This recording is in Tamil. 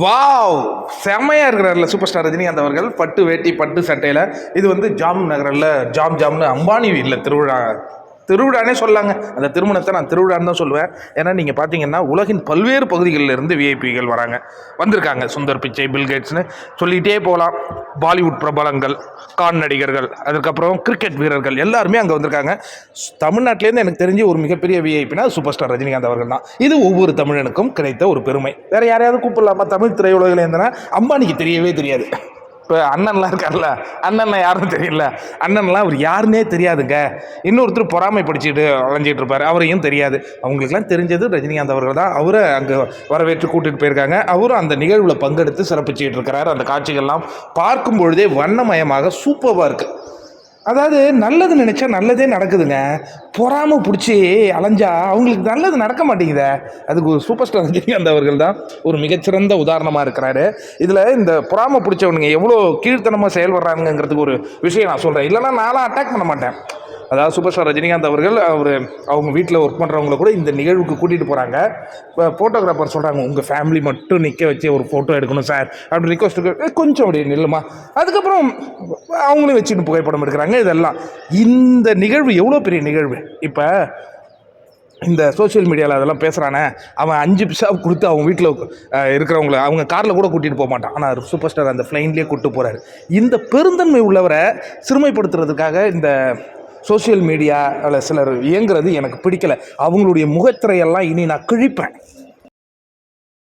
வாவ்! செம்மையா இருக்கிறார்ல சூப்பர் ஸ்டார் ரஜினிகாந்த் அவர்கள். பட்டு வேட்டி பட்டு சட்டையில. இது வந்து ஜாம் நகரில் ஜாம் ஜாம்னு அம்பானி வீட்டில் திருவிழா திருவிழானே சொல்லாங்க. அந்த திருமணத்தை நான் திருவிழான்னு தான் சொல்லுவேன். ஏன்னா நீங்கள் பார்த்தீங்கன்னா உலகின் பல்வேறு பகுதிகளில் இருந்து விஐபிகள் வராங்க. வந்திருக்காங்க. சுந்தர் பிச்சை பில்கேட்ஸ்னு சொல்லிகிட்டே போகலாம் பாலிவுட் பிரபலங்கள் கான் நடிகர்கள் அதுக்கப்புறம் கிரிக்கெட் வீரர்கள் எல்லாருமே அங்கே வந்திருக்காங்க. ஸ்- தமிழ்நாட்டிலேருந்து எனக்கு தெரிஞ்சு ஒரு மிகப்பெரிய விஐபினா சூப்பர் ஸ்டார் ரஜினிகாந்த் அவர்கள் தான். இது ஒவ்வொரு தமிழனுக்கும் கிடைத்த ஒரு பெருமை. வேறு யாரையாவது கூப்பிடலாமா? தமிழ் திரையுலகில் இருந்தனா அம்பானிக்கு தெரியவே தெரியாது. இப்போ அண்ணன்லாம் இருக்கார்ல அண்ணன்லாம் யாரும் தெரியல. அண்ணன்லாம் அவர் யாருன்னே தெரியாதுங்க. இன்னொருத்தர் பொறாமை படிச்சுட்டு அலைஞ்சிட்டு இருப்பார். அவரையும் தெரியாது. அவங்களுக்குலாம் தெரிஞ்சது ரஜினிகாந்த் அவர்கள் தான். அவரை அங்கே வரவேற்று கூட்டிகிட்டு போயிருக்காங்க. அவரும் அந்த நிகழ்வில் பங்கெடுத்து சிறப்பிச்சுட்டு இருக்கிறாரு. அந்த காட்சிகள்லாம் பார்க்கும் பொழுதே வண்ணமயமாக சூப்பராக இருக்குது அதாவது நல்லது நினைச்சா நல்லதே நடக்குதுங்க. பொறாமல் பிடிச்சி அலைஞ்சா அவங்களுக்கு நல்லது நடக்க மாட்டேங்குதே. அதுக்கு ஒரு சூப்பர் ஸ்டார் ரஜினிகாந்த் அவர்கள் தான் ஒரு மிகச்சிறந்த உதாரணமாக இருக்கிறாரு. இதில் இந்த பொறாமல் பிடிச்சவனுங்க எவ்வளோ கீழ்த்தனமாக செயல்படுறானுங்கிறதுக்கு ஒரு விஷயம் நான் சொல்கிறேன் இல்லைன்னா நானும் அட்டாக் பண்ண மாட்டேன். அதாவது சூப்பர் ஸ்டார் ரஜினிகாந்த் அவர்கள் அவர் அவங்க வீட்டில் ஒர்க் பண்ணுறவங்கள கூட இந்த நிகழ்வுக்கு கூட்டிகிட்டு போகிறாங்க இப்போ ஃபோட்டோகிராஃபர் சொல்கிறாங்க உங்கள் ஃபேமிலி மட்டும் நிற்க வச்சு ஒரு ஃபோட்டோ எடுக்கணும் சார் அப்படி ரிக்வஸ்ட்டு கொஞ்சம் அப்படியே நில்லுமா? அதுக்கப்புறம் அவங்களும் வச்சுட்டு புகைப்படம் எடுக்கிறாங்க இதெல்லாம். இந்த நிகழ்வு எவ்வளோ பெரிய நிகழ்வு? இப்போ இந்த சோஷியல் மீடியாவில் அதெல்லாம் பேசுகிறானே அவன் அஞ்சு பிசா கொடுத்து அவங்க வீட்டில் இருக்கிறவங்கள அவங்க காரில் கூட கூட்டிகிட்டு போக மாட்டான். ஆனால் சூப்பர் ஸ்டார் அந்த ஃப்ளைன்லேயே கூப்பிட்டு போகிறாரு இந்த பெருந்தன்மை உள்ளவரை சிறுமைப்படுத்துறதுக்காக இந்த சோஷியல் மீடியாவில் சிலர் இயங்குறது எனக்கு பிடிக்கல. அவங்களுடைய முகத்திரையெல்லாம் இனி நான் கிழிப்பேன்.